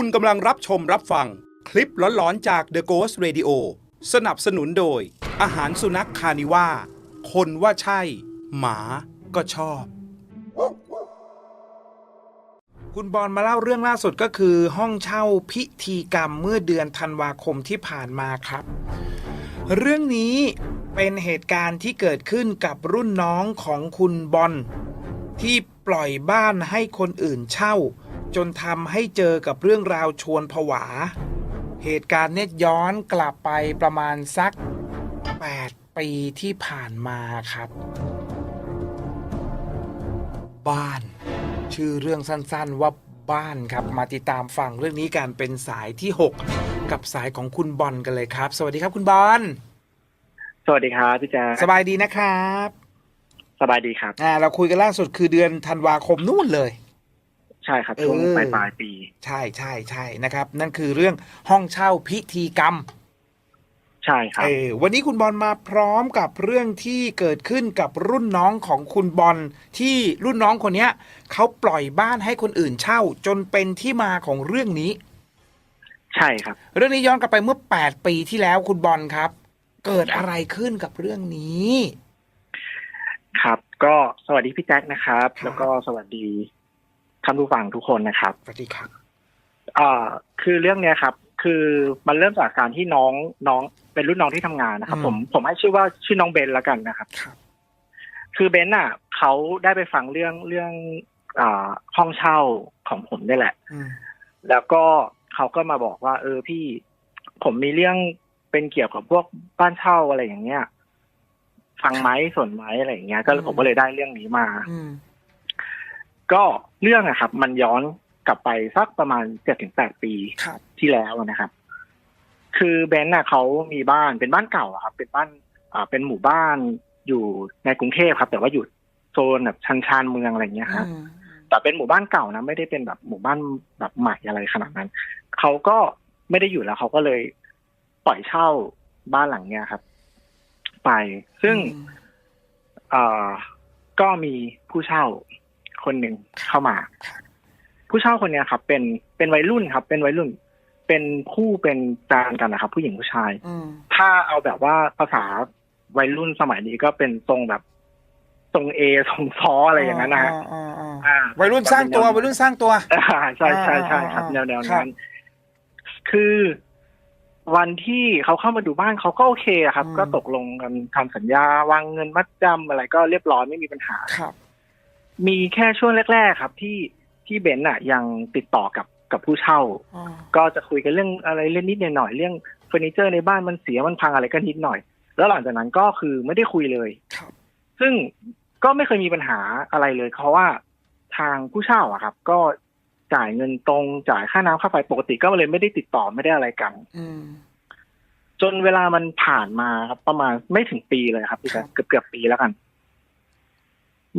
คุณกำลังรับชมรับฟัง คลิปหลอนๆจาก The Ghost Radio สนับสนุนโดย อาหารสุนัขคานิว่า คนว่าใช่ หมาก็ชอบ คุณบอลมาเล่าเรื่องล่าสุดก็คือห้องเช่าพิธีกรรมเมื่อเดือนธันวาคมที่ผ่านมาครับ เรื่องนี้เป็นเหตุการณ์ที่เกิดขึ้นกับรุ่นน้องของคุณบอลที่ปล่อยบ้านให้คนอื่นเช่า จนทำให้เจอกับเรื่องราวชวนผวา เหตุการณ์เนี่ยย้อนกลับไปประมาณสัก 8 ปีที่ผ่านมาครับ บ้าน ชื่อเรื่องสั้นๆว่าบ้านครับ มาติดตามฟังเรื่องนี้กันเป็นสายที่ 6 กับสายของคุณบอลกันเลยครับ สวัสดีครับคุณบอลสวัสดีครับพี่แจ๊คสบายดีนะครับ สบายดีครับ อ่า เราคุยกันล่าสุดคือเดือนธันวาคมนู่นเลย ใช่ครับช่วงเออปลายปลายปี ใช่ใช่ใช่นะครับ นั่นคือเรื่องห้องเช่าพิธีกรรม ใช่ครับเออวันนี้คุณบอลมาพร้อมกับเรื่องที่เกิดขึ้นกับรุ่นน้องของคุณบอลที่รุ่นน้องคนเนี้ยเขาปล่อยบ้านให้คนอื่นเช่า จนเป็นที่มาของเรื่องนี้ ใช่ครับ เรื่องนี้ย้อนกลับไปเมื่อ8ปีที่แล้วคุณบอลครับ เกิดอะไรขึ้นกับเรื่องนี้ ครับ ก็สวัสดีพี่แจ๊คนะครับครับ แล้วก็สวัสดี ท่านผู้ฟังทุกคนนะครับสวัสดีครับอ่าคือเรื่องเนี้ยครับ คือมันเริ่มจากการที่น้องน้องเป็นรุ่นน้องที่ทำงานนะครับอืมผมผมให้ชื่อว่าชื่อน้องเบนแล้วกันนะครับครับคือเบนน่ะเขาได้ไปฟังเรื่องเรื่องอ่าห้องเช่าของผมได้แหละอืมแล้วก็เขาก็มาบอกว่า เออพี่ผมมีเรื่องเป็นเกี่ยวกับพวกบ้านเช่าอะไรอย่างเงี้ยฟังไหมสนไหมอะไรอย่างเงี้ย ก็ผมก็เลยได้เรื่องนี้มาอืม ก็เรื่องนะครับ มันย้อนกลับไปสักประมาณเจ็ดถึงแปดปีครับที่แล้วนะครับ คือเบนซ์น่ะเขามีบ้านเป็นบ้านเก่าอะครับ เป็นบ้านอ่าเป็นหมู่บ้านอยู่ในกรุงเทพครับ แต่ว่าอยู่โซนแบบชันชานเมืองอะไรอย่างเงี้ยครับอืมแต่เป็นหมู่บ้านเก่านะไม่ได้เป็นแบบหมู่บ้านแบบใหม่อะไรขนาดนั้นเขาก็ไม่ได้อยู่แล้วเขาก็เลยปล่อยเช่าบ้านหลังเนี้ยครับ ไปซึ่งเอ่อก็มีผู้เช่า คนหนึ่งเข้ามา ผู้เช่าคนเนี้ยครับ เป็นเป็นวัยรุ่นครับ เป็นวัยรุ่น เป็นคู่เป็นแฟนกันนะครับ ผู้หญิงผู้ชายอืมถ้าเอาแบบว่าภาษาวัยรุ่นสมัยนี้ก็เป็นทรงแบบทรงเอทรงซออะไรอย่างนั้นนะฮะอ่าอ่าอ่าอ่าวัยรุ่นสร้างตัววัยรุ่นสร้างตัวอ่าใช่ใช่ใช่ครับอ่าแนวแนวครันั้บนคือวันที่เขาเข้ามาดูบ้านเขาก็โอเคอะครับอืมก็ตกลงกันทำสัญญาวางเงินมัดจำอะไรก็เรียบร้อยไม่มีปัญหาครับ มีแค่ช่วงแรก ๆ ครับ ที่ที่เบนซ์อะยังติดต่อกับกับผู้เช่าอ่า ก็จะคุยกันเรื่องอะไรเล่นนิดหน่อยๆเรื่องเฟอร์นิเจอร์ในบ้านมันเสียมันพังอะไรก็นิดหน่อย แล้วหลังจากนั้นก็คือไม่ได้คุยเลยครับซึ่งก็ไม่เคยมีปัญหาอะไรเลย เพราะว่าทางผู้เช่าอะครับ ก็จ่ายเงินตรงจ่ายค่าน้ำค่าไฟปกติก็เลยไม่ได้ติดต่อไม่ได้อะไรกันอืมจนเวลามันผ่านมาครับ ประมาณไม่ถึงปีเลยครับพี่ครัแจ๊บคเกือบเกือบๆปีแล้วกัน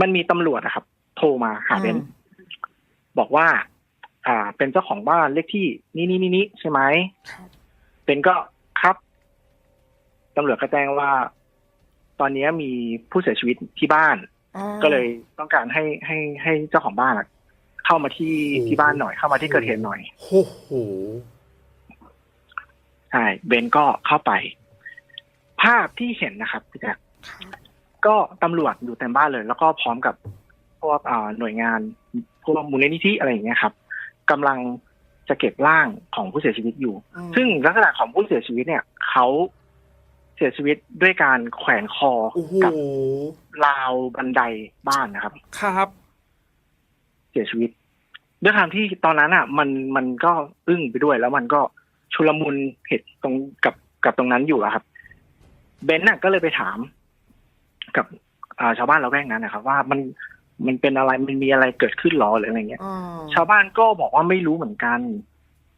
มันมีตำรวจอะครับ โทรมาหาเบนซ์บอกว่า อ่า เป็นเจ้าของบ้านเลขที่นี่นี่นี่นี่ใช่ไหมครับเป็นก็ครับตำรวจก็แจ้งว่า ตอนนี้มีผู้เสียชีวิตที่บ้านอ่าก็เลยต้องการให้ให้ให้เจ้าของบ้านอะเข้ามาที่โอ้โหที่บ้านหน่อยเข้ามาที่เกิดเหตุหน่อยโอ้โหใช่เบนก็เข้าไป ภาพที่เห็นนะครับพี่แจ๊คครับ ก็ตำรวจอยู่เต็มบ้านเลย แล้วก็พร้อมกับพวกอ่าหน่วยงานพวกมูลนิธิอะไรอย่างเงี้ยครับกำลังจะเก็บร่างของผู้เสียชีวิตอยู่อืมซึ่งลักษณะของผู้เสียชีวิตเนี่ยเขาเสียชีวิตด้วยการแขวนคอโอ้โหกับราวบันไดบ้านนะครับ ครับ เสียชีวิต ด้วยความที่ตอนนั้นอะ มันมันก็อึ้งไปด้วย แล้วมันก็ชุลมุนเหตุตรงกับกับตรงนั้นอยู่อะครับ เบนน่ะก็เลยไปถาม กับอ่าชาวบ้านเราแวกนั้นนะครับ ว่ามันมันเป็นอะไรมันมีอะไรเกิดขึ้นหรอหรืออะไรเงี้ยอ่าชาวบ้านก็บอกว่าไม่รู้เหมือนกัน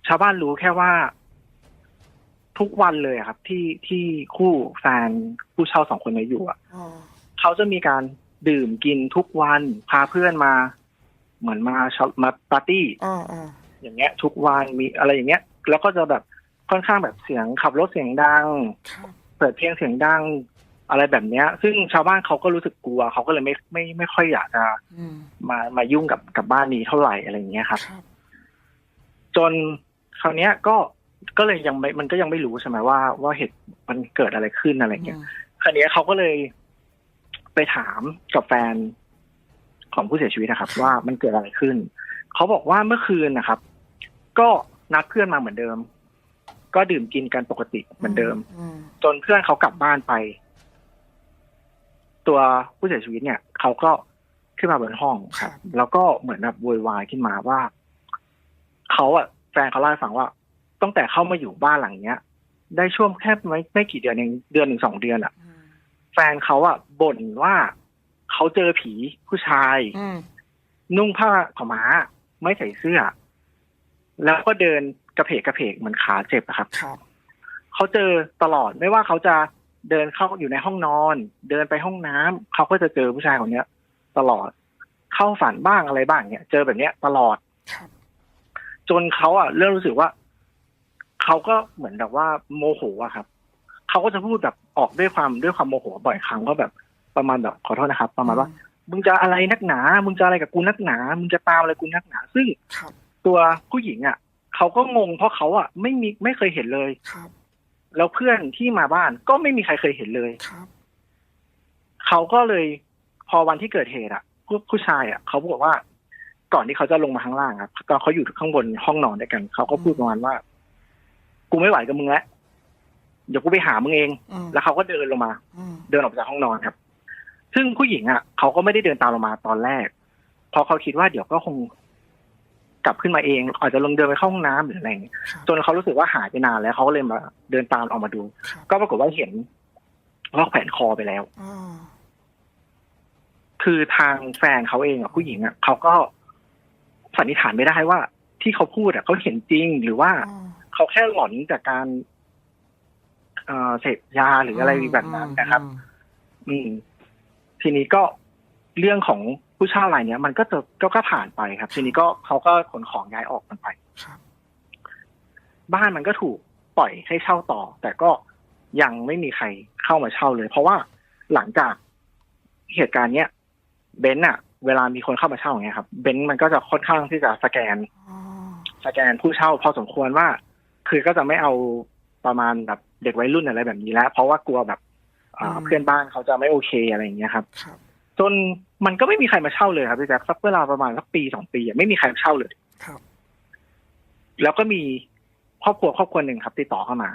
ชาวบ้านรู้แค่ว่า ทุกวันเลยอะครับ ที่ที่คู่แฟนผู้เช่าสองคนนี้อยู่อะอ่าเขาจะมีการดื่มกินทุกวันพาเพื่อนมา เหมือนมาช็อปมาปาร์ตี้อ่าอ่าอย่างเงี้ย ทุกวันมีอะไรอย่างเงี้ย แล้วก็จะแบบค่อนข้างแบบเสียงขับรถเสียงดังครับเปิดเพลงเสียงดัง อะไรแบบเนี้ย ซึ่งชาวบ้านเขาก็รู้สึกกลัว เขาก็เลยไม่ไม่ไม่ค่อยอยากจะอืมมามายุ่งกับกับบ้านนี้เท่าไหร่อะไรอย่างเงี้ยครับครับ จนคราวเนี้ยก็ก็เลยยังไม่มันก็ยังไม่รู้ใช่ไหมว่าว่าเหตุมันเกิดอะไรขึ้นอะไรเงี้ยคราวเนี้ยเขาก็เลยไปถามกับแฟนของผู้เสียชีวิตนะครับ ว่ามันเกิดอะไรขึ้น เขาบอกว่าเมื่อคืนนะครับ ก็นัดเพื่อนมาเหมือนเดิม ก็ดื่มกินกันปกติเหมือนเดิมอืมจนเพื่อนเขากลับบ้านไป ตัวผู้เสียชีวิตเนี่ยเขาก็ขึ้นมาบนห้องครับ แล้วก็เหมือนแบบโวยวายขึ้นมาว่าเขาอะแฟนเขาเล่าให้ฟังว่าตั้งแต่เข้ามาอยู่บ้านหลังเนี้ย ได้ช่วงแค่ไม่ไม่กี่เดือนเองเดือนหนึ่งสองเดือนอะอืมแฟนเขาอะบ่นว่าเขาเจอผีผู้ชายอืมนุ่งผ้าขาวม้า ไม่ใส่เสื้อ แล้วก็เดินกระเพกกระเพกเหมือนขาเจ็บอะครับครับเขาเจอตลอดไม่ว่าเขาจะ เดินเข้าอยู่ในห้องนอน เดินไปห้องน้ำเขาก็จะเจอผู้ชายคนเนี้ย ตลอด เข้าฝันบ้างอะไรบ้างเนี่ยเจอแบบเนี้ยตลอดครับจนเขาอะเริ่มรู้สึกว่า เขาก็เหมือนแบบว่าโมโหอะครับ เขาก็จะพูดแบบออกด้วยความด้วยความโมโหบ่อยครั้งก็แบบประมาณแบบขอโทษนะครับ ประมาณว่ามึงจะอะไรนักหนา มึงจะอะไรกับกูนักหนา มึงจะตามอะไรกูนักหนา ซึ่งครับตัวผู้หญิงอะเขาก็งงเพราะเขาอะไม่มีไม่เคยเห็นเลยครับ แล้วเพื่อนที่มาบ้านก็ไม่มีใครเคยเห็นเลยครับเขาก็เลยพอวันที่เกิดเหตุอะผู้ผู้ชายอะเขาบอกว่า ก่อนที่เขาจะลงมาข้างล่างครับตอนเขาอยู่ข้างบนห้องนอนด้วยกันเขาก็พูดประมาณว่า กูไม่ไหวกับมึงแล้วเดี๋ยวกูไปหามึงเองอืมแล้วเขาก็เดินลงมาอืมเดินออกจากห้องนอนครับ ซึ่งผู้หญิงอะเขาก็ไม่ได้เดินตามลงมาตอนแรกเพราะเขาคิดว่าเดี๋ยวก็คง กลับขึ้นมาเอง อาจจะลงเดินไปเข้าห้องน้ำหรืออะไรอย่างเงี้ยครับจนเขารู้สึกว่าหายไปนานแล้วเขาก็เลยมาเดินตามออกมาดูครับก็ปรากฏว่าเห็นว่าแขวนคอไปแล้วอ่าคือทางแฟนเขาเองอะผู้หญิงอะเขาก็สันนิษฐานไม่ได้ว่า ที่เขาพูดอะเขาเห็นจริงหรือว่าอ่าเขาแค่หลอนจากการเอ่อเสพยาหรืออะไรแบบนั้นนะครับ อืม ทีนี้ก็เรื่องของ ผู้เช่ารายเนี้ยมันก็จะก็ก็ผ่านไปครับ ทีนี้ก็เขาก็ขนของย้ายออกกันไปครับ บ้านมันก็ถูกปล่อยให้เช่าต่อ แต่ก็ยังไม่มีใครเข้ามาเช่าเลย เพราะว่าหลังจากเหตุการณ์เนี้ยเบนซ์อะเวลามีคนเข้ามาเช่าอย่างเงี้ยครับเบนซ์มันก็จะค่อนข้างที่จะสแกนอ่าสแกนผู้เช่าพอสมควรว่า คือก็จะไม่เอาประมาณแบบเด็กวัยรุ่นอะไรแบบนี้แล้ว เพราะว่ากลัวแบบอ่าเพื่อนบ้านเขาจะไม่โอเคอะไรอย่างเงี้ยครับครับ จนมันก็ไม่มีใครมาเช่าเลยครับพี่แจ๊คสักเวลาประมาณสักปีสองปีอะไม่มีใครมาเช่าเลยครับ แล้วก็มีครอบครัวครอบครัวหนึ่งครับติดต่อเข้ามา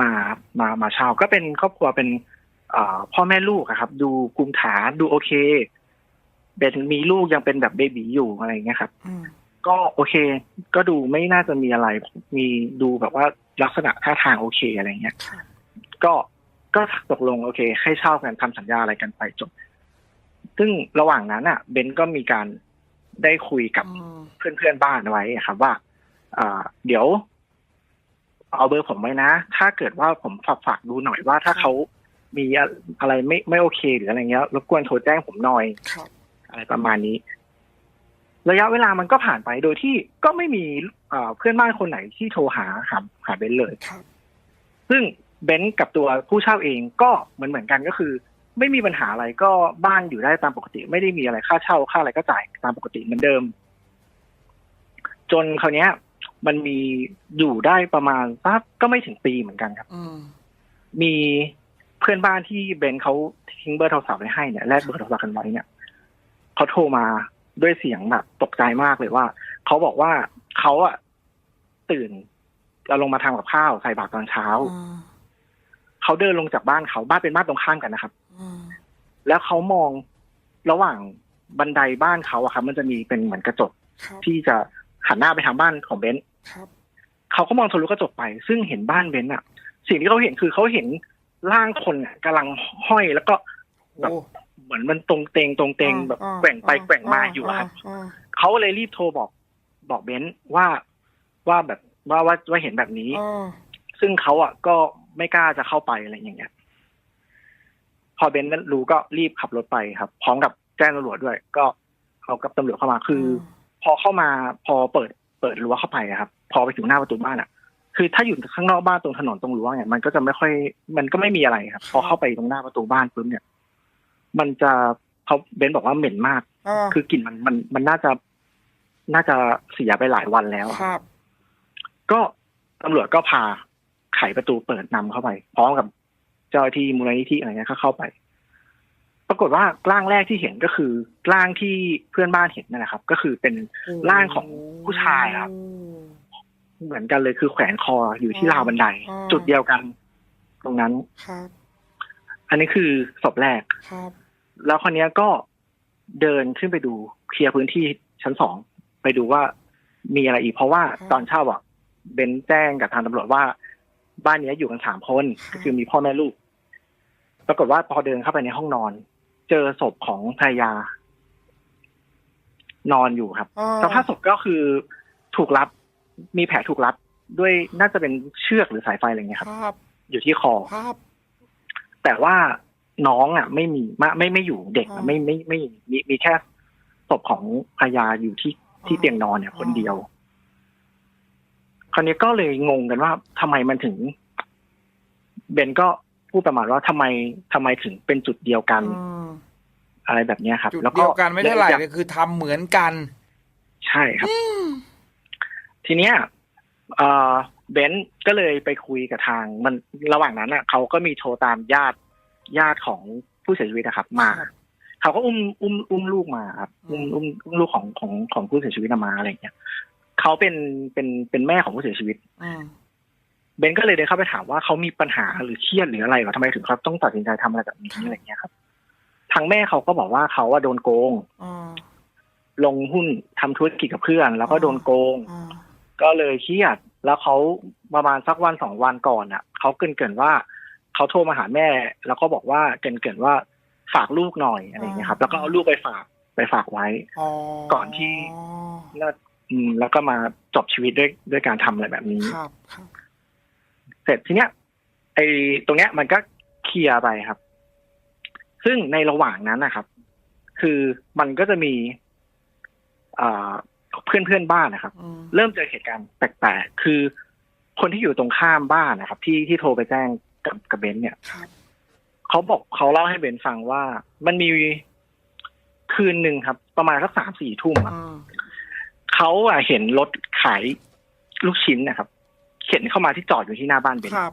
มามามาเช่าก็เป็นครอบครัวเป็นเอ่อพ่อแม่ลูกอะครับ ดูภูมิฐานดูโอเคเป็นมีลูกยังเป็นแบบเบบีอยู่อะไรอย่างเงี้ยครับอืมก็โอเค ก็ดูไม่น่าจะมีอะไร มีดูแบบว่าลักษณะท่าทางโอเคอะไรเงี้ยครับก็ ก็ตกลงโอเค ให้เช่ากันทำสัญญาอะไรกันไปจบ ซึ่งระหว่างนั้นอะ เบนก็มีการได้คุยกับอืมเพื่อนเพื่อนๆบ้านไว้อะครับว่าอ่าเดี๋ยว เอาเบอร์ผมไว้นะ ถ้าเกิดว่าผมฝากฝากดูหน่อยว่าถ้าเขามีอะไรไม่ไม่โอเค หรืออะไรเงี้ยรบกวนโทรแจ้งผมหน่อยครับอะไรประมาณนี้ ระยะเวลามันก็ผ่านไปโดยที่ก็ไม่มีเอ่อเพื่อนบ้านคนไหนที่โทรหาหาหาเบนซ์เลยครับซึ่ง เบนซ์กับตัวผู้เช่าเองก็เหมือนเหมือนกันก็คือ ไม่มีปัญหาอะไรก็บ้านอยู่ได้ตามปกติ ไม่ได้มีอะไรค่าเช่าค่าอะไรก็จ่ายตามปกติเหมือนเดิม จนคราวเนี้ย มันมีอยู่ได้ประมาณสักก็ไม่ถึงปีเหมือนกันครับอืมมีเพื่อนบ้านที่เบนเขาทิ้งเบอร์โทรศัพท์ไว้ให้เนี่ยแลกเบอร์โทรศัพท์กันไว้เนี่ยเขาโทรมาด้วยเสียงแบบตกใจมากเลยว่าเขาบอกว่าเขาอะตื่นจะลงมาทำกับข้าวใส่บาตรตอนเช้าอืม เขาเดินลงจากบ้านเขาบ้านเป็นบ้านตรงข้ามกันนะครับอืมแล้วเขามองระหว่างบันไดบ้านเขาอะครับ มันจะมีเป็นเหมือนกระจกครับที่จะหันหน้าไปทางบ้านของเบนซ์ครับเขาก็มองทะลุกระจกไป ซึ่งเห็นบ้านเบนซ์อะสิ่งที่เขาเห็นคือเขาเห็นร่างคนอะกำลังห้อยแล้วก็แบบโอ้เหมือนมันตรงเตงตรงเตงแบบอ่าแกว่งไปอ่าแกว่งมาอยู่อะครับอ่าเขาเลยรีบโทรบอก บอกเบนซ์ว่าว่าแบบว่าว่าว่าเห็นแบบนี้อ่าซึ่งเขาอะก็ ไม่กล้าจะเข้าไปอะไรอย่างเงี้ย พอเบนซ์นั้นรู้ก็รีบขับรถไปครับ พร้อมกับแจ้งตำรวจด้วย ก็เขากับตำรวจเข้ามาคือ พอเข้ามาพอเปิดเปิดรั้วเข้าไปอะครับ พอไปถึงหน้าประตูบ้านอะ คือถ้าอยู่ข้างนอกบ้านตรงถนนตรงรั้วเนี่ยมันก็จะไม่ค่อย มันก็ไม่มีอะไรครับ พอเข้าไปตรงหน้าประตูบ้านปุ๊บเนี่ย มันจะเขาเบนซ์บอกว่าเหม็นมากอ่าคือกลิ่นมันมันมันน่าจะน่าจะเสียไปหลายวันแล้วอะครับ ก็ตำรวจก็พาไขประตูเปิดนำเข้าไป พร้อมกับเจ้าหน้าที่มูลนิธิอะไรเงี้ยก็เข้าไป ปรากฏว่าร่างแรกที่เห็นก็คือร่างที่เพื่อนบ้านเห็นนั่นแหละครับ ก็คือเป็นร่างของผู้ชายครับ เหมือนกันเลยคือแขวนคออยู่ที่ราวบันไดอ๋อจุดเดียวกัน ตรงนั้นครับอันนี้คือศพแรกครับ แล้วคนนี้ยก็เดินขึ้นไปดูเคลียร์พื้นที่ชั้นสองไปดูว่ามีอะไรอีก เพราะว่าตอนเช่าอะเบนแจ้งกับทางตำรวจว่า บ้านเนี้ยอยู่กันสามคนก็คือมีพ่อแม่ลูก ปรากฏว่าพอเดินเข้าไปในห้องนอน เจอศพของภรรยา นอนอยู่ครับอ่สภาพศพก็คือถูกรัดมีแผลถูกรัดด้วยน่าจะเป็นเชือกหรือสายไฟอะไรเงี้ยคครับรับ อยู่ที่คอครับแต่ว่าน้องอะ ไม่มีไม่ไม่ไม่อยู่เด็กอ๋อะอไม่ไม่ไม่มีมีแค่ศพของภรรยาอยู่ที่ที่เตียงนอนเนี่ยคนเดียว คราวนี้ก็เลยงงกันว่าทำไมมันถึง เบนก็พูดประมาณว่าทำไมทำไมถึงเป็นจุดเดียวกันอืมอะไรแบบเนี้ยครับจุดแล้วเดียวกันไม่เท่าไหร่อยเลยคือทำเหมือนกัน ใช่ครับ ทีเนี้ยเอ่อเบนซ์ก็เลยไปคุยกับทาง มันระหว่างนั้นอะเขาก็มีโทรตามญาติญาติของผู้เสียชีวิตนะครับ มาครับเขาก็อุ้มอุ้มอุ้มลูกมาครับอือุ้มมอุ้มอุ้มลูกของของของผู้เสียชีวิตมาอะไรอย่างเงี้ย เขาเป็นเป็นเป็นแม่ของผู้เสียชีวิตอืมเบนก็เลยเดินเข้าไปถามว่าเขามีปัญหาหรือเครียดหรืออะไรเหรอทำไมถึงเขาต้องตัดสินใจทำอะไรแบบนี้อะไรอย่างเงี้ยครับ ทางแม่เขาก็บอกว่าเขาว่าโดนโกงอ่าลงหุ้นทำธุรกิจกับเพื่อน แล้วก็โดนโกงอ่าก็เลยเครียด แล้วเขาประมาณสักวันสองวันก่อนอะเขาเกรินเกินๆว่าเขาโทรมาหาแม่ แล้วก็บอกว่าเกรินเกินๆว่าฝากลูกหน่อยอะไรอย่างเงี้ยครับ แล้วก็เอาลูกไปฝากไปฝากไว้อ๋อก่อนที่แล้ว อืมแล้วก็มาจบชีวิตด้วยด้วยการทำอะไรแบบนี้ครับครับ เสร็จทีเนี้ยไอ้ตรงเนี้ยมันก็เคลียร์ไปครับ ซึ่งในระหว่างนั้นนะครับ คือมันก็จะมีอ่าเพื่อนเพื่อนๆบ้านนะครับอืมเริ่มเจอเหตุการณ์แปลกๆคือคนที่อยู่ตรงข้ามบ้านนะครับ ที่ที่โทรไปแจ้งกับกับเบนซ์เนี่ยครับเขาบอกเขาเล่าให้เบนซ์ฟังว่ามันมีคืนหนึ่งครับ ประมาณสักสามสี่ทุ่มอะอืม เขาอะเห็นรถขายลูกชิ้นนะครับ เข็นเข้ามาที่จอดอยู่ที่หน้าบ้านเบนซ์ครับ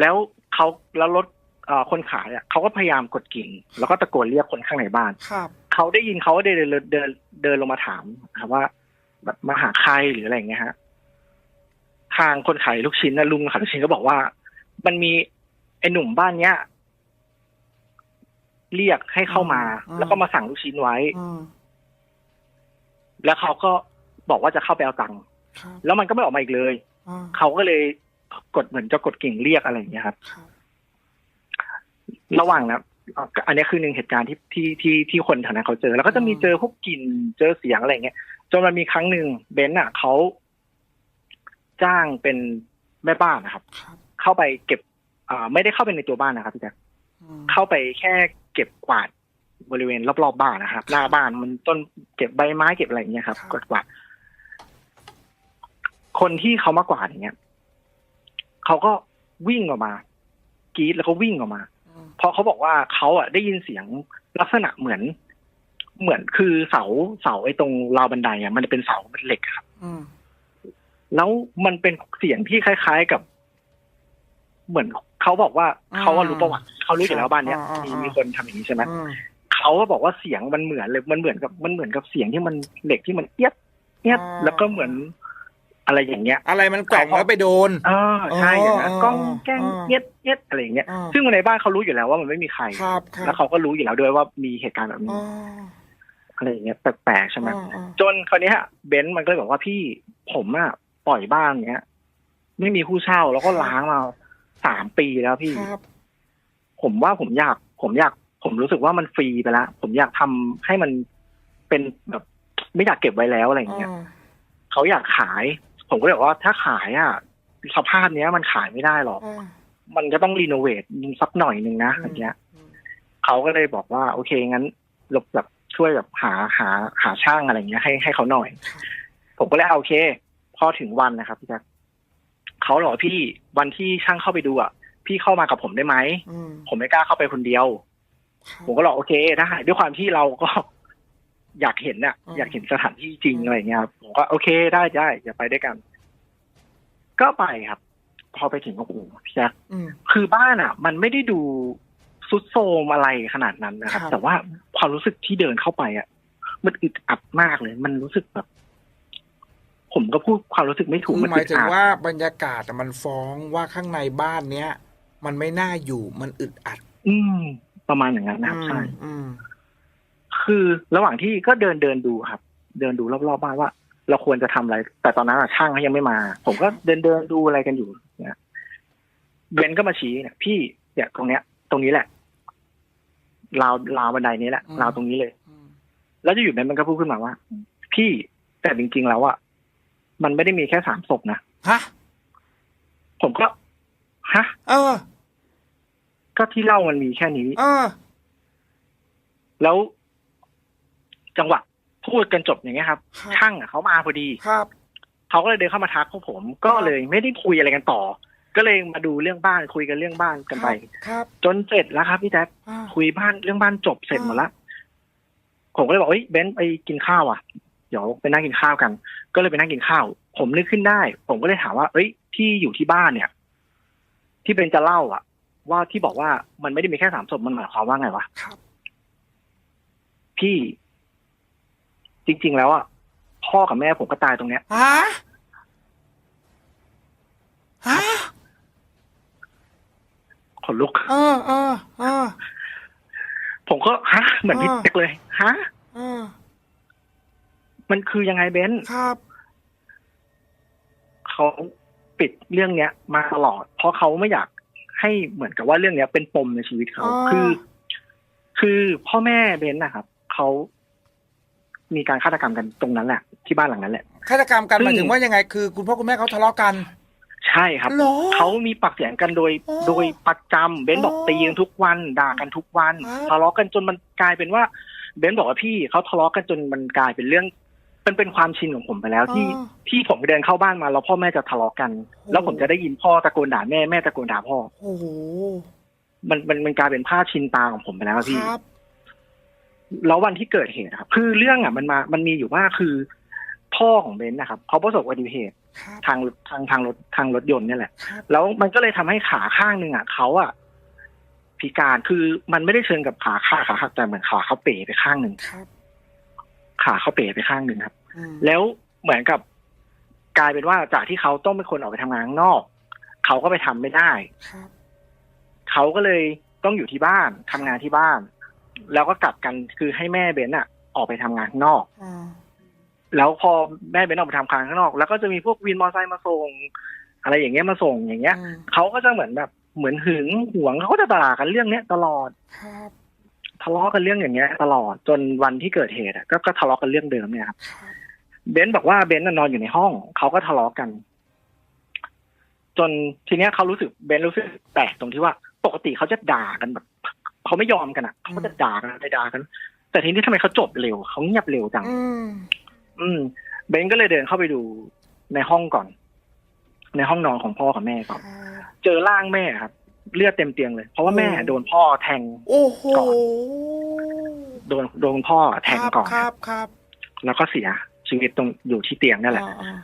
แล้วเขาแล้วรถเอ่อคนขายอะเขาก็พยายามกดกิ่ง แล้วก็ตะโกนเรียกคนข้างในบ้านครับเขาได้ยินเขาก็เดินเดินเดินเดินลงมาถามครับว่าแบบมาหาใครหรืออะไรอย่างเงี้ยฮะทางคนขายลูกชิ้นนะลุงขายลูกชิ้นก็บอกว่า มันมีไอ้หนุ่มบ้านเนี้ยเรียกให้เข้ามา แล้วก็มาสั่งลูกชิ้นไว้อืม แล้วเขาก็บอกว่าจะเข้าไปเอาตังค์ครับแล้วมันก็ไม่ออกมาอีกเลยอ่าเขาก็เลยกดเหมือนจะกดกิ่งเรียกอะไรอย่างเงี้ยครับครับระหว่างนะอะอันนี้คือหนึ่งเหตุการณ์ที่ที่ที่ที่คนแถวนั้นเขาเจอ แล้วก็จะมีเจอพวกกลิ่นเจอเสียงอะไรอย่างเงี้ยจนมันมีครั้งหนึ่งเบนซ์อะเขาจ้างเป็นแม่บ้านนะครับครับ เข้าไปเก็บอ่าไม่ได้เข้าไปในตัวบ้านนะครับพี่แจ๊คอืมเข้าไปแค่เก็บกวาด บริเวณรอบๆบ้านนะครับ หน้าบ้านมันต้นเก็บใบไม้เก็บอะไรอย่างเงี้ยครับกวาดกวาดคนที่เขามากวาดอย่างเงี้ยเขาก็วิ่งออกมากรีดแล้วก็วิ่งออกมาอืมเพราะเขาบอกว่าเขาอะได้ยินเสียงลักษณะเหมือน เหมือนคือเสาเสาไอ้ตรงราวบันไดอะมันเป็นเสาเป็นเหล็กครับอืมแล้วมันเป็นเสียงที่คล้ายๆกับ เหมือนเขาบอกว่าเขาว่ารู้ประวัติเขารู้อยู่แล้วบ้านเนี้ยมีมีคนทำอย่างนี้ใช่ไหมอืม เขาก็บอกว่าเสียงมันเหมือนเลยมันเหมือนกับมันเหมือนกับเสียงที่มันเหล็กที่มันเอียดเอียดแล้วก็เหมือนอะไรอย่างเงี้ย อะไรมันแกว่งแล้วไปโดนเออใช่อย่างนั้นอ๋อกล้องแกล้งอ๋อเอียดเอียดอะไรอย่างเงี้ยอ่าซึ่งในบ้านเขารู้อยู่แล้วว่ามันไม่มีใครครับครับแล้วเขาก็รู้อยู่แล้วด้วยว่ามีเหตุการณ์แบบนี้อ๋ออะไรอย่างเงี้ยแปลกๆใช่ไหมอ๋ออ๋อจนคราวเนี้ยเบนซ์มันก็เลยบอกว่าพี่ผมอะปล่อยบ้านเนี้ย ไม่มีผู้เช่าแล้วก็ล้างมาสามปีแล้วพี่ครับผมว่าผมอยาก ผมอยาก ผมรู้สึกว่ามันฟรีไปแล้วผมอยากทำให้มันเป็นแบบไม่อยากเก็บไว้แล้วอะไรอย่างเงี้ยอ๋อเขาอยากขาย ผมก็เลยบอกว่าถ้าขายอะสภาพเนี้ยมันขายไม่ได้หรอกอ๋อมันก็ต้องรีโนเวทสักหน่อยหนึ่งนะอืมอย่างเงี้ยอืมเขาก็เลยบอกว่า โอเคงั้นหลบแบบช่วยแบบหาหาหาช่างอะไรเงี้ยให้ให้เขาหน่อย ผมก็เลยเอาโอเค พอถึงวันนะครับพี่แจ๊คเขาบอกว่าพี่วันที่ช่างเข้าไปดูอะพี่เข้ามากับผมได้ไหมอืมผมไม่กล้าเข้าไปคนเดียวครับ ผมก็บอกโอเคได้ด้วยความที่เราก็อยากเห็นน่ะอืมอยากเห็นสถานที่จริงอะไรเงี้ยครับผมก็โอเคได้ได้อย่าไปด้วยกัน ก็ไปครับ พอไปถึงก็โอ้โหพี่แจ๊คอืมคือบ้านอะ มันไม่ได้ดูซุดโทรมอะไรขนาดนั้นนะครับครับ แต่ว่าความรู้สึกที่เดินเข้าไปอะ มันอึดอัดมากเลย มันรู้สึกแบบผมก็พูดความรู้สึกไม่ถูกคือมันหมาอึยดถึงอัดว่าบรรยากาศอะมันฟ้องว่าข้างในบ้านเนี้ย มันไม่น่าอยู่มันอึดอัด อืม ประมาณอย่างนั้นนะครับใช่อืมคือระหว่างที่ก็เดินเดินดูครับ เดินดูรอบๆบ้านว่า เราควรจะทำอะไร แต่ตอนนั้นอะช่างเขายังไม่มา ผมก็เดินเดินดูอะไรกันอยู่เนี่ยเบนก็มาชี้เนี่ยพี่เนี่ยตรงเนี้ย ตรงนี้แหละราวราวบันไดนี้แหละอืมราวตรงนี้เลยอืมแล้วจะอยู่นั้นมันก็พูดขึ้นมาว่า พี่แต่จริงๆแล้วอะมันไม่ได้มีแค่สามศพนะฮะผมก็ฮะเออ ก็ที่เล่ามันมีแค่นี้เออแล้ว จังหวะพูดกันจบอย่างเงี้ยครับครับช่างอะเขามาพอดีครับเขาก็เลยเดินเข้ามาทักพวกผม ก็เลยไม่ได้คุยอะไรกันต่อ ก็เลยมาดูเรื่องบ้านคุยกันเรื่องบ้านกันไปครับ จนเสร็จแล้วครับพี่แจ๊คอ่าคุยบ้านเรื่องบ้านจบเสร็จหมดละผมก็เลยบอกเอ้ยเบนซ์ไปกินข้าวอะเดี๋ยวไปนั่งกินข้าวกัน ก็เลยไปนั่งกินข้าว ผมนึกขึ้นได้ ผมก็เลยถามว่า เอ้ย ที่อยู่ที่บ้านเนี่ย ที่เบนซ์จะเล่าอะ ว่าที่บอกว่ามันไม่ได้มีแค่สามศพมันหมายความว่าไงวะครับ พี่จริง ๆ แล้วอะพ่อกับแม่ผมก็ตายตรงเนี้ยฮะฮะขนลุกเออเออเออผมก็ฮะเหมือนพี่อ่าแจ๊คเลยฮะเออมันคือยังไงเบนซ์ครับเขาปิดเรื่องเนี้ยมาตลอด เพราะเขาไม่อยาก ให้เหมือนกับว่าเรื่องเนี้ยเป็นปมในชีวิตเขาอ๋อคือ คือพ่อแม่เบนซ์นะครับเขามีการฆาตกรรมกันตรงนั้นแหละที่บ้านหลังนั้นแหละฆาตกรรมกันซึ่งหมายถึงว่ายังไง คือ คุณพ่อคุณแม่เขาทะเลาะกัน ใช่ครับเหรอเขามีปากเสียงกันโดยอ๋อโดยประจำเบนซ์บอกอ๋อตีกันทุกวันด่ากันทุกวันครับทะเลาะกันจนมันกลายเป็นว่าเบนซ์บอกว่าพี่เขาทะเลาะกันจนมันกลายเป็นเรื่อง เป็นเป็นความชินของผมไปแล้วที่อ๋อที่ผมเดินเข้าบ้านมาแล้วพ่อแม่จะทะเลาะกันโอ้แล้วผมจะได้ยินพ่อตะโกนด่าแม่แม่ตะโกนด่าพ่อโอ้โหมันมันมันกลายเป็นภาพชินตาของผมไปแล้วอะพี่ ครับแล้ววันที่เกิดเหตุอะครับคือเรื่องอะมันมา มันมีอยู่ว่าคือพ่อของเบนซ์นะครับเขาประสบอุบัติเหตุครับทางทางทางรถทางรถยนต์เนี่ยแหละ ครับแล้วมันก็เลยทำให้ขาข้างหนึ่งอะเขาอะพิการคือมันไม่ได้เชิงกับขาขาขาหักแต่เหมือนขาเขาเป๋ไปข้างหนึ่งครับ ขาเขาเป๋ไปข้างหนึ่งครับอืมแล้วเหมือนกับกลายเป็นว่าจากที่เขาต้องเป็นคนออกไปทำงานข้างนอก เขาก็ไปทำไม่ได้ครับเขาก็เลยต้องอยู่ที่บ้านทำงานที่บ้าน แล้วก็กลับกันคือให้แม่เบนอะออกไปทำงานข้างนอกอ่าแล้วพอแม่เบนออกไปทำงานข้างนอก แล้วก็จะมีพวกวินมอเตอร์ไซค์มาส่ง อะไรอย่างเงี้ยมาส่งอย่างเงี้ยอืมเขาก็จะเหมือนแบบเหมือนหึงหวงเขาก็จะด่ากันเรื่องเนี้ยตลอดครับ ทะเลาะกันเรื่องอย่างเงี้ย ตลอดจนวันที่เกิดเหตุอะก็ก็ทะเลาะกันเรื่องเดิมเนี่ยครับครับเบนซ์บอกว่าเบนซ์น่ะนอนอยู่ในห้องเขาก็ทะเลาะกัน จนทีเนี้ยเขารู้สึกเบนซ์รู้สึกแปลกตรงที่ว่า ปกติเขาจะด่ากันแบบเขาไม่ยอมกันอะเขาก็จะด่ากันไปด่ากัน แต่ทีนี้ทำไมเขาจบเร็วเขาเงียบเร็วจังอืมอืมเบนซ์ก็เลยเดินเข้าไปดูในห้องก่อน ในห้องนอนของพ่อกับแม่ก่อนครับเจอร่างแม่ครับ เลือดเต็มเตียงเลย เพราะว่าแม่โดนพ่อแทงโอ้โหก่อนโดนโดนพ่อแทงก่อนครับครับ แล้วก็เสียชีวิตตรงอยู่ที่เตียงนั่นแหละอ่าอ่า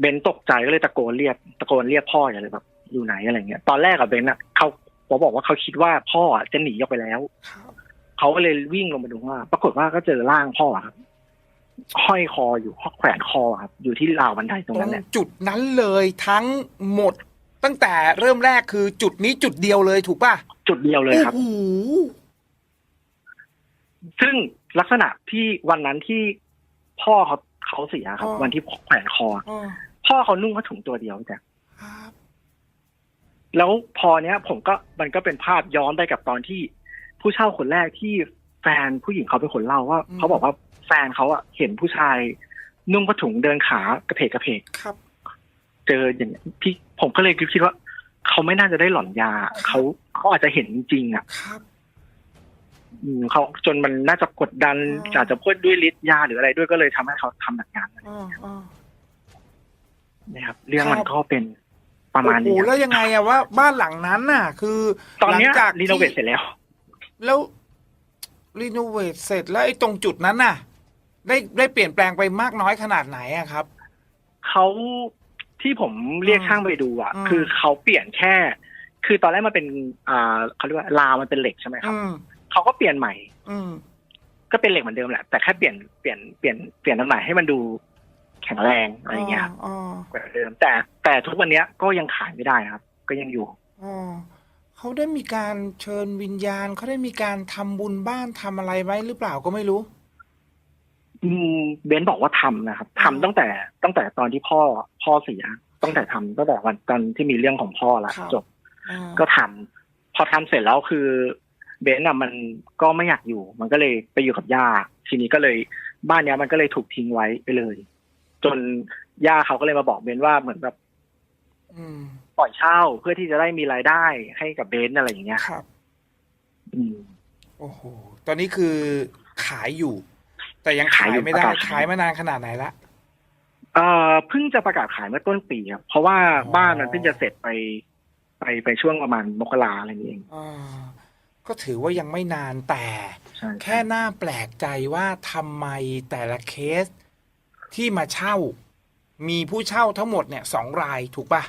เบนตกใจก็เลยตะโกนเรียกตะโกนเรียกพ่ออย่างเลยแบบอยู่ไหนอะไรเงี้ย ตอนแรกอะเบนอะเขาเขาบอกว่าเขาคิดว่าพ่ออะจะหนีออกไปแล้วครับเขาก็เลยวิ่งลงมาดูว่า ปรากฏว่าก็เจอร่างพ่อครับห้อยคออยู่แขวนคอครับอยู่ที่ราวบันไดตรงตรนั้นงแหละจุดนั้นเลยทั้งหมด ตั้งแต่เริ่มแรกคือจุดนี้จุดเดียวเลยถูกป่ะ จุดเดียวเลยครับโอ้โหซึ่งลักษณะที่วันนั้นที่พ่อเขาเขาเสียครับ วันที่แขวนคออ่าพ่อเขานุ่งผ้าถุงตัวเดียวแต่ครับแล้วพอเนี้ย ผมก็มันก็เป็นภาพย้อนไปกับตอนที่ผู้เช่าคนแรกที่แฟนผู้หญิงเขาเป็นคนเล่าว่าอืมเขาบอกว่าแฟนเขาอะเห็นผู้ชายนุ่งผ้าถุงเดินขากระเพกกระเพกครับ เจออย่างเงี้ยพี่ ผมก็เลยคิดว่า เขาไม่น่าจะได้หลอนยา เขาเขาอาจจะเห็นจริงๆอะครับอืมเขาจนมันน่าจะกดดันอ๋ออาจจะพูดด้วยฤทธิ์ยาหรืออะไรด้วยก็เลยทำให้เขาทำแบบนั้นอ่าอ่านะครับ เรื่องครับมันก็เป็นประมาณโอ้นี้โหครับแล้วยังไงอะว่า บ้านหลังนั้นน่ะ คือตอนเนี้ยหลังจากรีโนเวทที่เสร็จแล้ว แล้วรีโนเวทเสร็จแล้วไอ้ตรงจุดนั้นน่ะ ได้ได้เปลี่ยนแปลงไปมากน้อยขนาดไหนอะครับเขา ที่ผมเรียกอืมช่างไปดูอะอืมคือเขาเปลี่ยนแค่ คือตอนแรกมันเป็น อ่าเขาเรียกว่าราวมันเป็นเหล็กใช่ไหมครับอืมเขาก็เปลี่ยนใหม่ อืมก็เป็นเหล็กเหมือนเดิมแหละ แต่แค่เปลี่ยนเปลี่ยนเปลี่ยนเปลี่ยนตำแหน่งให้มันดูแข็งแรงอะไรอย่างเงี้ยครับอ๋อกว่าเดิม แต่แต่ทุกวันเนี้ยก็ยังขายไม่ได้นะครับ ก็ยังอยู่อ๋อเขาได้มีการเชิญวิญญาณเขาได้มีการทำบุญบ้านทำอะไรไว้หรือเปล่าก็ไม่รู้อืม เบนซ์บอกว่าทำนะครับอืมทำตั้งแต่ตั้งแต่ตอนที่พ่อพ่อเสีย ตั้งแต่ทำตั้งแต่วันตอนที่มีเรื่องของพ่อละจบอ่าก็ทำพอทำเสร็จแล้วคือ เบนซ์อะมันก็ไม่อยากอยู่ มันก็เลยไปอยู่กับย่าทีนี้ก็เลยบ้านเนี้ยมันก็เลยถูกทิ้งไว้ไปเลย จนย่าเขาก็เลยมาบอกเบนซ์ว่าเหมือนแบบอืมปล่อยเช่าเพื่อที่จะได้มีรายได้ให้กับเบนซ์อะไรอย่างเงี้ยครับ อืมโอ้โหตอนนี้คือขายอยู่ แต่ยังขายไม่ได้ขายอยู่ประกาศขายมานานขนาดไหนละเอ่อเพิ่งจะประกาศขายเมื่อต้นปีครับเพราะว่าอ๋อบ้านมันเพิ่งจะเสร็จไป ไปไปช่วงประมาณมกราอะไรนี้เองอ่าก็ถือว่ายังไม่นานแต่ใช่แค่น่าแปลกใจว่าทำไมแต่ละเคสที่มาเช่า มีผู้เช่าทั้งหมดเนี่ยสองรายถูกปะ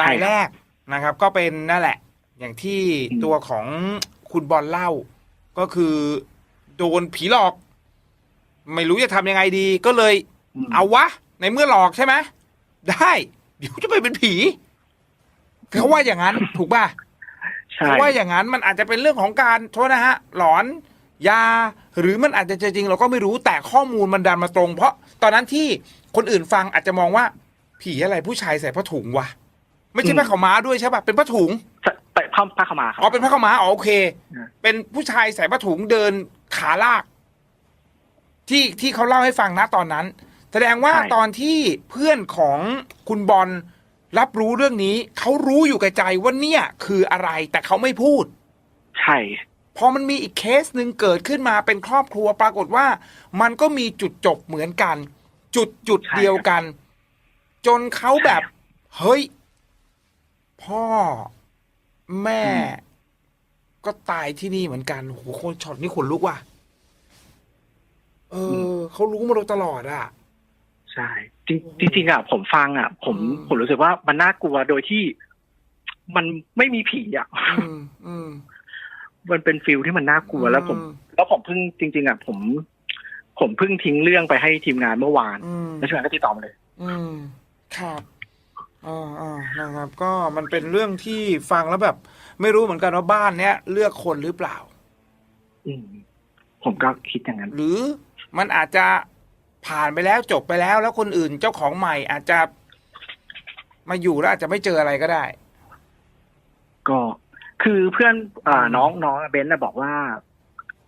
รายแรกนะครับ ก็เป็นนั่นแหละ อย่างที่ตัวของคุณบอลเล่า ก็คือ โดนผีหลอก ไม่รู้จะทำยังไงดี ก็เลยมเอาวะ ในเมื่อหลอกใช่ไหมได้เดี๋ยวจะไปเป็นผีเขาว่าอย่างนั้น ถูกป่ะ ใช่ เพราะว่าอย่างนั้นมันอาจจะเป็นเรื่องของการโทษนะฮะ หลอนยา หรือมันอาจจะจริง เราก็ไม่รู้แต่ข้อมูลมันดันมาตรง เพราะตอนนั้นที่คนอื่นฟังอาจจะมองว่า ผีอะไรผู้ชายใส่ผ้าถุงวะไม่ใช่ผ้าขาวม้าด้วยใช่ป่ะเป็นผ้าถุงไปผ้าผ้าขาวมาครัอ๋อเป็นผ้าขาวม้าอ๋อโอเคอ่าเป็นผู้ชายใส่ผ้าถุงเดินขาลาก ที่ที่เขาเล่าให้ฟังนะตอนนั้น แสดงว่าตอนที่เพื่อนของคุณบอลรับรู้เรื่องนี้ เขารู้อยู่กับใจว่าเนี่ยคืออะไรแต่เขาไม่พูด ใช่ พอมันมีอีกเคสหนึ่งเกิดขึ้นมาเป็นครอบครัวปรากฏว่า มันก็มีจุดจบเหมือนกัน จุดจุดเดียวกัน จนเขาแบบเฮ้ย พ่อแม่ก็ตายที่นี่เหมือนกันโหคนช็อตนี้ขนลุกว่ะ เออเขารู้มาโดยตลอดอะ ใช่จริงจริงๆอะผมฟังอะ ผมอืม ผมรู้สึกว่ามันน่ากลัวโดยที่มันไม่มีผีอะ อืมอืมมันเป็นฟิลที่มันน่ากลัวแล้วผมอืมแล้วผมเพิ่งจริง ๆอะผม ผมเพิ่งทิ้งเรื่องไปให้ทีมงานเมื่อวานอืม แล้วทีมงานก็ติดต่อมาเลย อืม ครับอ่าอ่านะครับ ก็มันเป็นเรื่องที่ฟังแล้วแบบ ไม่รู้เหมือนกันว่าบ้านเนี้ย เลือกคนหรือเปล่า อืม ผมก็คิดอย่างนั้น หรือ มันอาจจะผ่านไปแล้วจบไปแล้ว แล้วคนอื่นเจ้าของใหม่อาจจะมาอยู่แล้วอาจจะไม่เจออะไรก็ได้ ก็คือเพื่อนอ่าอืมน้องน้องเบนซ์น่ะบอกว่า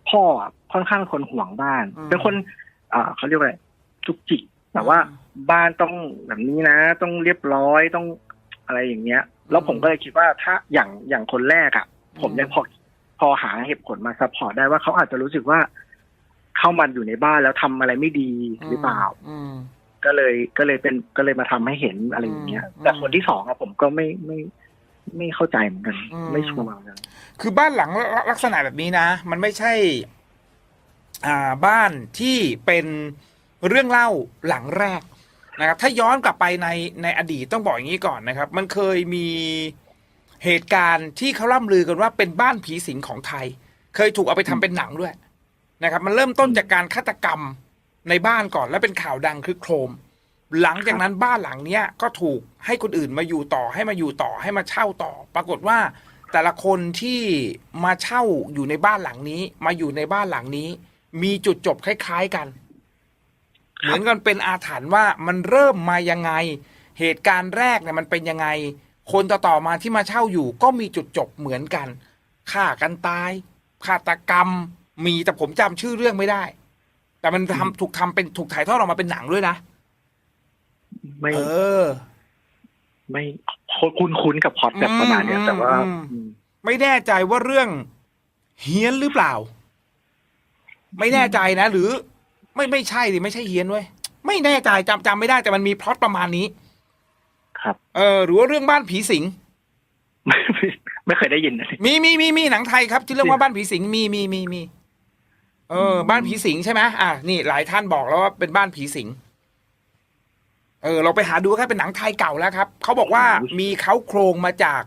พ่ออะค่อนข้างเป็นคนห่วงบ้าน อืม เป็นคน อ่าเขาเรียกว่าอะไรจุกจิกแบบว่าบ้านต้องแบบนี้นะ ต้องเรียบร้อยต้องอะไรอย่างเงี้ย แล้วผมก็เลยคิดว่าถ้าอย่างอย่างคนแรกอะ่ะ ผมยังพอพอหาเหตุผลมาซัพพอร์ตได้ว่าเขาอาจจะรู้สึกว่า เข้ามาอยู่ในบ้านแล้วทำอะไรไม่ดีหรือเปล่าอืมก็เลยก็เลยเป็นก็เลยมาทำให้เห็นอะไรอย่างเงี้ยอืมแต่คนที่สองอะผมก็ไม่ไม่ไม่เข้าใจเหมือนกันอืมไม่ชัวร์เหมือนกันคือบ้านหลังลักษณะแบบนี้นะ มันไม่ใช่ อ่าบ้านที่เป็นเรื่องเล่าหลังแรกนะครับ ถ้าย้อนกลับไปในในอดีตต้องบอกอย่างนี้ก่อนนะครับ มันเคยมีเหตุการณ์ที่เขาล่ำลือกันว่าเป็นบ้านผีสิงของไทย เคยถูกเอาไปทำเป็นหนังด้วย นะครับ มันเริ่มต้นจากการฆาตกรรมในบ้านก่อนแล้วเป็นข่าวดังคือโครม หลังจากนั้นบ้านหลังเนี้ยก็ถูกให้คนอื่นมาอยู่ต่อให้มาอยู่ต่อให้มาเช่าต่อ ปรากฏว่าแต่ละคนที่มาเช่าอยู่ในบ้านหลังนี้ มาอยู่ในบ้านหลังนี้ มีจุดจบคล้าย ๆกัน เหมือนกันเป็นอาถรรพ์ว่ามันเริ่มมายังไง เหตุการณ์แรกเนี่ยมันเป็นยังไง คนต่อๆมาที่มาเช่าอยู่ ก็มีจุดจบเหมือนกันฆ่ากันตายฆาตกรรม มีแต่ผมจำชื่อเรื่องไม่ได้ แต่มันทำถูกทำเป็นถูกถ่ายทอดออกมาเป็นหนังด้วยนะ ไม่เออ ไม่คุ้นคุ้นๆกับพล็อตแบบประมาณเนี้ยอืมแต่ว่าอืม อืมไม่แน่ใจว่าเรื่องเฮี้ยนหรือเปล่า ไม่แน่ใจนะ หรือ ไม่ไม่ใช่ดิไม่ใช่เฮี้ยนเว้ยไม่แน่ใจจำจำไม่ได้แต่มันมีพล็อตประมาณนี้ ครับ เออหรือว่าเรื่องบ้านผีสิง ไม่ไม่ไม่เคยได้ยินนะ มีมีมีมีหนังไทยครับที่เรื่องว่าบ้านผีสิงมีมีมีมี เออ บ้านผีสิงใช่ไหมอะนี่หลายท่านบอกแล้วว่าเป็นบ้านผีสิง เออ เราไปหาดูแค่เป็นหนังไทยเก่าแล้วครับเขาบอกว่ามีเขาโครงมาจาก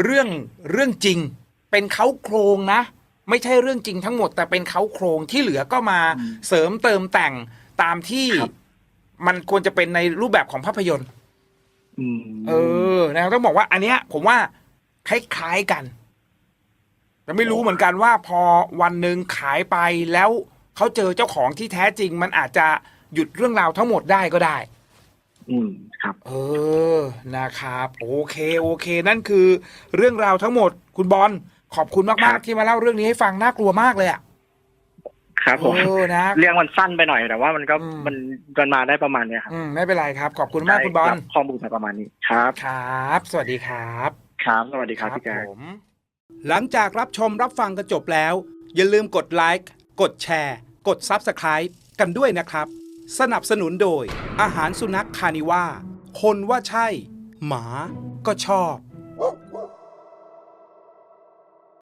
เรื่องเรื่องจริง เป็นเขาโครงนะ ไม่ใช่เรื่องจริงทั้งหมด แต่เป็นเขาโครงที่เหลือก็มาเสริมเติมแต่งตามที่ครับมันควรจะเป็นในรูปแบบของภาพยนตร์อืมเออนะครับต้องบอกว่า อันเนี้ย ผมว่าคล้ายๆกัน แต่ไม่รู้เหมือนกันว่าพอวันหนึ่งขายไปแล้วเขาเจอเจ้าของที่แท้จริง มันอาจจะหยุดเรื่องราวทั้งหมดได้ก็ได้ อืมครับ เออนะครับ โอเค โอเค นั่นคือเรื่องราวทั้งหมด คุณบอลขอบคุณครัมากบ ๆที่มาเล่าเรื่องนี้ให้ฟังน่ากลัวมากเลยอะครับผม เออนะ เรื่องมันสั้นไปหน่อยแต่ว่ามันก็อืม มันมันมาได้ประมาณเนี้ยครับอืมไม่เป็นไรครับ ขอบคุณมากคุณบอลได้รับข้อมูลมาประมาณนี้ครับ ครับ สวัสดีครับครับ สวัสดีครับพี่แจ๊คผม หลังจากรับชมรับฟังกันจบแล้ว อย่าลืมกดไลค์กดแชร์ กด Subscribe กันด้วยนะครับ สนับสนุนโดย อาหารสุนัขคานิว่าคนว่าใช่ หมาก็ชอบ